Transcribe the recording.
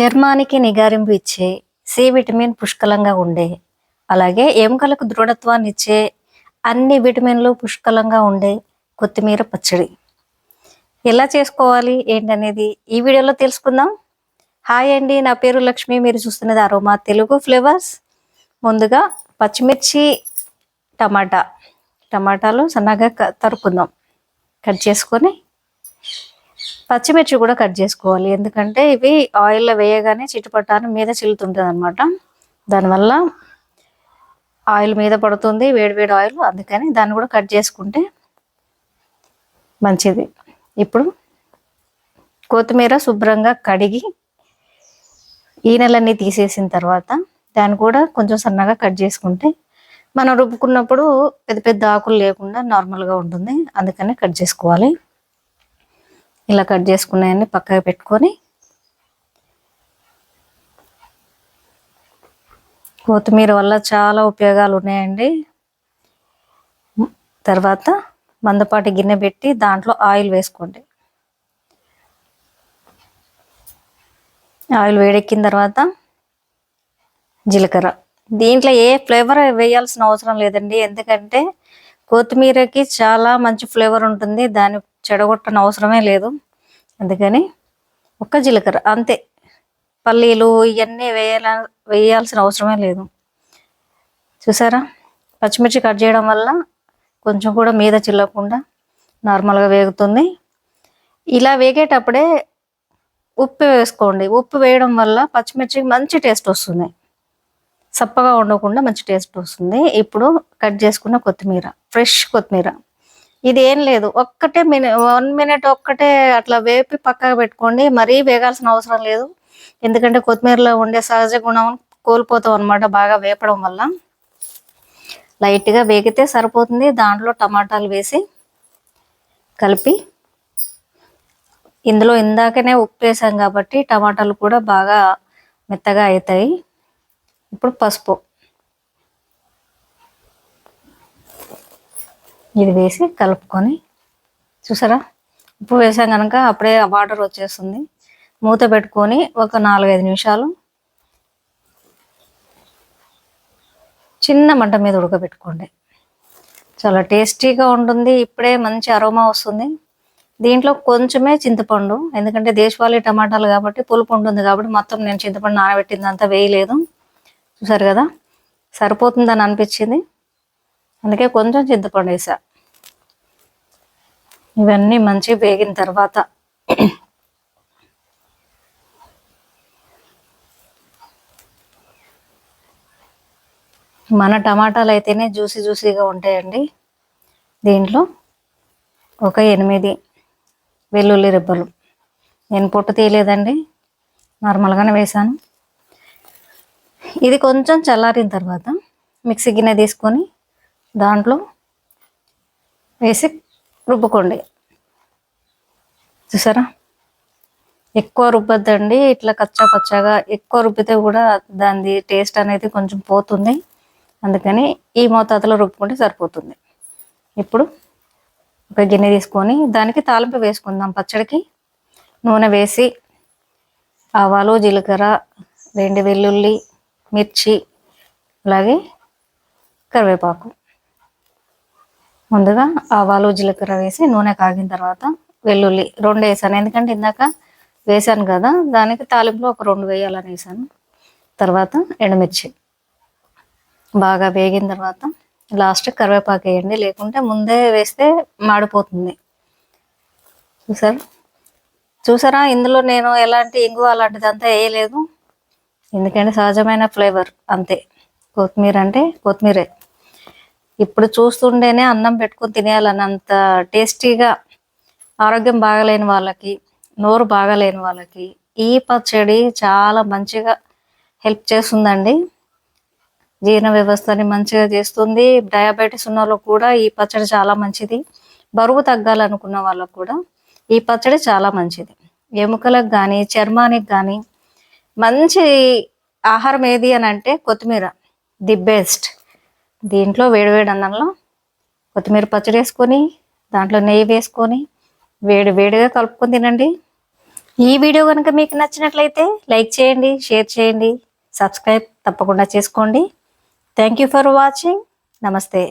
చర్మానికి నిగారింపు ఇచ్చే C vitamin పుష్కలంగా ఉండే అలాగే ఎముకలకు దృఢత్వాన్ని ఇచ్చే అన్ని విటమిన్లు పుష్కలంగా ఉండే కొత్తిమీర పచ్చడి. ఎలా చేసుకోవాలి? ఏంటనేది ఈ వీడియోలో తెలుసుకుందాం. హాయ్ అండి నా పేరు లక్ష్మి. మీరు చూస్తున్నది అరోమా తెలుగు ఫ్లేవర్స్. ముందుగా పచ్చిమిర్చి టమాటా. టమాటాలు సన్నగా క- కట్ చేసుకొని పచ్చిమిర్చి కూడా కట్ చేసుకోవాలి. ఎందుకంటే ఇవి ఆయిల్లో వేయగానే చిట్టుపట్టాను మీద చిల్లుతుంటుంది అనమాట దానివల్ల ఆయిల్ మీద పడుతుంది వేడి వేడి ఆయిల్. అందుకని దాన్ని కూడా కట్ చేసుకుంటే మంచిది. ఇప్పుడు కొత్తిమీర శుభ్రంగా కడిగి ఈనెలన్నీ తీసేసిన తర్వాత దాన్ని కూడా కొంచెం సన్నగా కట్ చేసుకుంటే మనం రుబ్బుకున్నప్పుడు పెద్ద పెద్ద ఆకులు లేకుండా నార్మల్గా ఉంటుంది. అందుకనే కట్ చేసుకోవాలి. ఇలా కట్ చేసుకున్నాయన్ని పక్కకు పెట్టుకొని కొత్తిమీర వల్ల చాలా ఉపయోగాలు ఉన్నాయండి. తర్వాత మందపాటి గిన్నె పెట్టి దాంట్లో ఆయిల్ వేసుకోండి. ఆయిల్ వేడెక్కిన తర్వాత జీలకర్ర. దీంట్లో ఏ ఫ్లేవర్ వేయాల్సిన అవసరం లేదండి. ఎందుకంటే కొత్తిమీరకి చాలా మంచి ఫ్లేవర్ ఉంటుంది. దాన్ని చెడగొట్టని అవసరమే లేదు. అందుకని ఒక్క జీలకర్ర అంతే. పల్లీలు ఇవన్నీ వేయాల వేయాల్సిన అవసరమే లేదు. చూసారా? పచ్చిమిర్చి కట్ చేయడం వల్ల కొంచెం కూడా మీద చిల్లకుండా నార్మల్గా వేగుతుంది. ఇలా వేగేటప్పుడే ఉప్పు వేసుకోండి. ఉప్పు వేయడం వల్ల పచ్చిమిర్చికి మంచి టేస్ట్ వస్తుంది. సప్పగా ఉండకుండా మంచి టేస్ట్ వస్తుంది. ఇప్పుడు కట్ చేసుకున్న కొత్తిమీర. ఫ్రెష్ కొత్తిమీర. ఇది ఏం లేదు. ఒక్కటే మిని వన్ మినిట్ ఒక్కటే అట్లా వేపి పక్కకు పెట్టుకోండి. మరీ వేగాల్సిన అవసరం లేదు. ఎందుకంటే కొత్తిమీరలో ఉండే సహజ గుణం కోల్పోతాం అనమాట బాగా వేపడం వల్ల. లైట్గా వేగితే సరిపోతుంది. దాంట్లో టమాటాలు వేసి కలిపి ఇందులో ఇందాకనే ఉప్పు వేసాం కాబట్టి టమాటాలు కూడా బాగా మెత్తగా అవుతాయి ఇప్పుడు పసుపు. ఇది వేసి కలుపుకొని చూసారా? ఉప్పు వేసాం కనుక అప్పుడే వాటర్ వచ్చేస్తుంది. మూత పెట్టుకొని ఒక నాలుగైదు నిమిషాలు చిన్న మంట మీద ఉడకబెట్టుకోండి. చాలా టేస్టీగా ఉంటుంది. ఇప్పుడే మంచి అరోమా వస్తుంది. దీంట్లో కొంచెమే చింతపండు ఎందుకంటే దేశవాళీ టమాటాలు కాబట్టి పులుపు ఉంటుంది కాబట్టి మొత్తం నేను చింతపండు నానబెట్టిందంతా వేయలేదు. చూసారు కదా? సరిపోతుందని అనిపించింది. అందుకే కొంచెం చింతపండు వేసా. ఇవన్నీ మంచి వేగిన తర్వాత. మన టమాటాలు అయితేనే జ్యూసీ జ్యూసీగా ఉంటాయండి. దీంట్లో ఒక ఎనిమిది వెల్లుల్లి రిబ్బలు. నేను పొట్టు తీయలేదండి. నార్మల్గానే వేసాను ఇది కొంచెం చల్లారిన తర్వాత మిక్సీ గిన్నె తీసుకొని దాంట్లో వేసి రుబ్బుకోండి. చూసారా? ఎక్కువ రుబ్బద్దండి. ఇట్లా కచ్చా పచ్చాగా ఎక్కువ రుబ్బితే కూడా దాని టేస్ట్ అనేది కొంచెం పోతుంది. అందుకని ఈ మోతాదులో రుబ్బుకుంటే సరిపోతుంది. ఇప్పుడు ఒక గిన్నె తీసుకొని దానికి తాలింపు వేసుకుందాం పచ్చడికి. నూనె వేసి ఆవాలు జీలకర్ర రెండు వెల్లుల్లి మిర్చి అలాగే కరివేపాకు. ముందుగా ఆవాలు జీలకర్ర వేసి నూనె కాగిన తర్వాత వెల్లుల్లి రెండు వేసాను. ఎందుకంటే ఇందాక వేసాను కదా దానికి తాలింపులో ఒక రెండు వేయాలని వేసాను. తర్వాత ఎండుమిర్చి బాగా వేగిన తర్వాత లాస్ట్ కరివేపాకు వేయండి. లేకుంటే ముందే వేస్తే మాడిపోతుంది. చూసారు? చూసారా? ఇందులో నేను ఎలాంటి ఇంగువ అలాంటిది అంతా వేయలేదు. ఎందుకంటే సహజమైన ఫ్లేవర్ అంతే. కొత్తిమీర అంటే కొత్తిమీరే. ఇప్పుడు చూస్తుంటేనే అన్నం పెట్టుకొని తినేయాలని అంత టేస్టీగా ఆరోగ్యం బాగలేని వాళ్ళకి నోరు బాగలేని వాళ్ళకి ఈ పచ్చడి చాలా మంచిగా హెల్ప్ చేస్తుందండి. జీర్ణ వ్యవస్థని మంచిగా చేస్తుంది. డయాబెటీస్ ఉన్న వాళ్ళకు కూడా ఈ పచ్చడి చాలా మంచిది. బరువు తగ్గాలనుకున్న వాళ్ళకు కూడా ఈ పచ్చడి చాలా మంచిది. ఎముకలకు కానీ చర్మానికి కానీ మంచి ఆహారం ఏది అని అంటే కొత్తిమీర ది బెస్ట్. దీంట్లో వేడివేడి అన్నంలో కొత్తిమీర పచ్చడి వేసుకొని దాంట్లో నెయ్యి వేసుకొని వేడి వేడిగా కలుపుకొని తినండి. ఈ వీడియో కనుక మీకు నచ్చినట్లయితే లైక్ చేయండి షేర్ చేయండి సబ్స్క్రైబ్ తప్పకుండా చేసుకోండి. థ్యాంక్ యూ ఫర్ వాచింగ్ నమస్తే